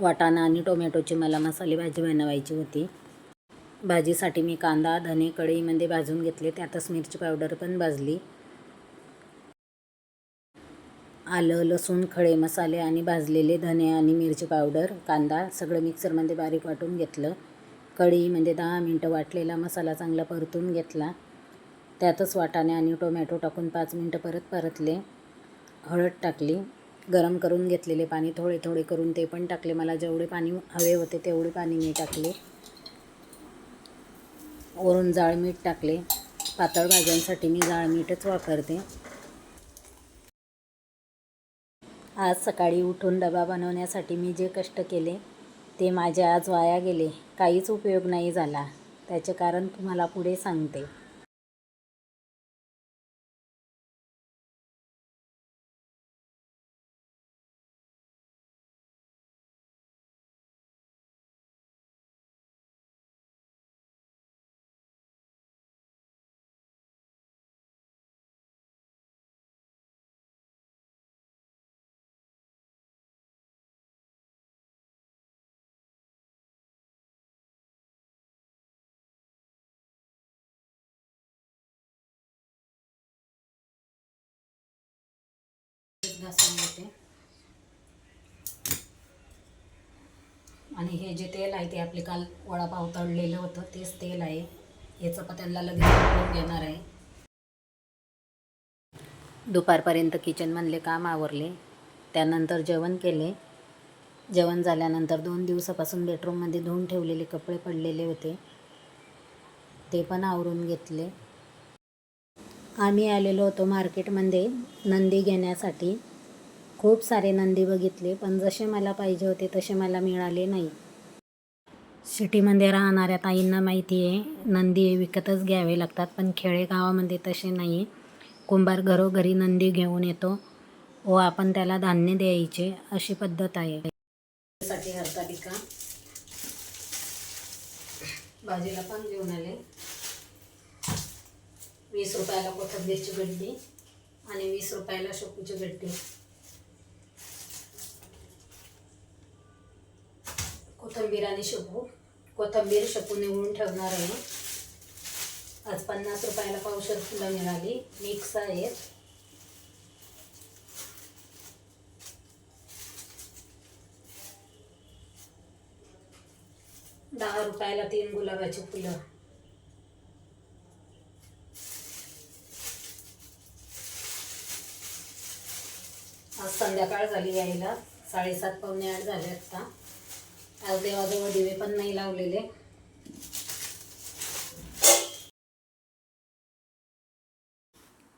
वाटाणा आणि टोमॅटोची मला मसाले भाजी बनवायची होती. भाजीसाठी मी कांदा धने कढईमध्ये भाजून घेतले. त्यातच मिरची पावडर पण भाजली. आलं लसूण खडे मसाले आणि भाजलेले धने आणि मिरची पावडर कांदा सगळं मिक्सरमध्ये बारीक वाटून घेतलं. कढईमध्ये दहा मिनटं वाटलेला मसाला चांगला परतून घेतला. त्यातच वाटाणे आणि टोमॅटो टाकून पाच मिनटं परत परतले. हळद टाकली. गरम करून घेतलेले पाणी थोडे थोडे करून ते पण टाकले. मला जेवढे पाणी हवे होते तेवढे पाणी मी टाकले. वरून जाळ मीठ टाकले. पातळ भाज्यांसाठी मी जाळ मीठच वापरते. आज सकाळी उठून डबा बनवण्यासाठी मी जे कष्ट केले ते माझे आज वाया गेले. काहीच उपयोग नाही झाला. त्याचे कारण तुम्हाला पुढे सांगते. घासून घेते आणि हे जे तेल आहे ते आपले काल वडापाव तळलेलं होतं तेच तेल आहे. हे चपात्यांना लगेच उकळून घेणार आहे. दुपारपर्यंत किचनमधले काम आवरले. त्यानंतर जेवण केले. जेवण झाल्यानंतर दोन दिवसापासून बेडरूममध्ये धुवून ठेवलेले कपडे पडलेले होते. ते पण आवरून घेतले. आम्ही आलेलो होतो मार्केटमध्ये नंदी घेण्यासाठी. खूप सारे नंदी बघितले पण जसे मला पाहिजे होते तसे मला मिळाले नाही. सिटीमध्ये राहणाऱ्या ताईंना माहिती आहे नंदी विकतच घ्यावे लागतात पण खेडेगावामध्ये तसे नाही. कुंभार घरोघरी नंदी घेऊन येतो. व आपण त्याला धान्य द्यायचे अशी पद्धत आहे. साठी हरतालिका. भाजीला पण घेऊन आले. वीस रुपयाला कोथंबीरची गड्डी आणि वीस रुपयाला शेपूची गड्डी कोथिंबीर आणि शेपू. कोथिंबीर शेपू निवडून ठेवणार आहे. आज पन्नास रुपयाला पावशर फुलं मिळाली. मिक्स आहेत. दहा रुपयाला तीन गुलाबाची फुलं. आज संध्याकाळ झाली यायला. साडेसात पावणे आठ झाले आत्ता. आज देवाजवळ दिवे पण नाही लावलेले.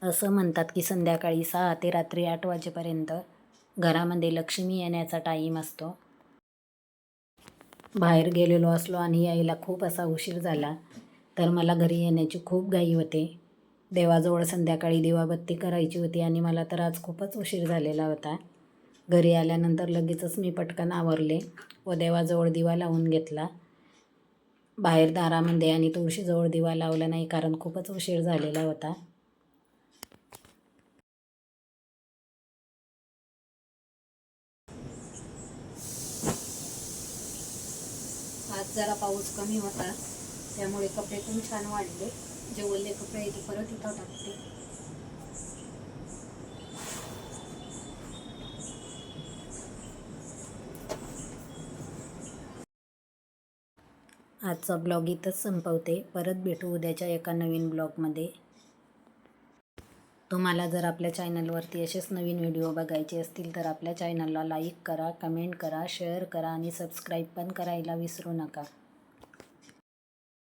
असं म्हणतात की संध्याकाळी सहा ते रात्री आठ वाजेपर्यंत घरामध्ये लक्ष्मी येण्याचा टाईम असतो. बाहेर गेलेलो असलो आणि यायला खूप असा उशीर झाला तर मला घरी येण्याची खूप घाई होते. देवाजवळ संध्याकाळी दिवाबत्ती करायची होती आणि मला तर आज खूपच उशीर झालेला होता. घरी आल्यानंतर लगेचच मी पटकन आवरले व देवाजवळ दिवा लावून घेतला. बाहेर दारामध्ये आणि तुळशीजवळ दिवा लावला नाही कारण खूपच उशीर झालेला होता. आज जरा पाऊस कमी होता. त्यामुळे कपडे पण छान वाढले. जे ओले कपडे ते परत इथं टाकते. आजचा ब्लॉग इथंच संपवते. परत भेटू उद्याच्या एका नवीन ब्लॉगमध्ये. तुम्हाला जर आपल्या चॅनलवरती असेच नवीन व्हिडिओ बघायचे असतील तर आपल्या चॅनलला लाईक करा कमेंट करा शेअर करा आणि सबस्क्राईब पण करायला विसरू नका.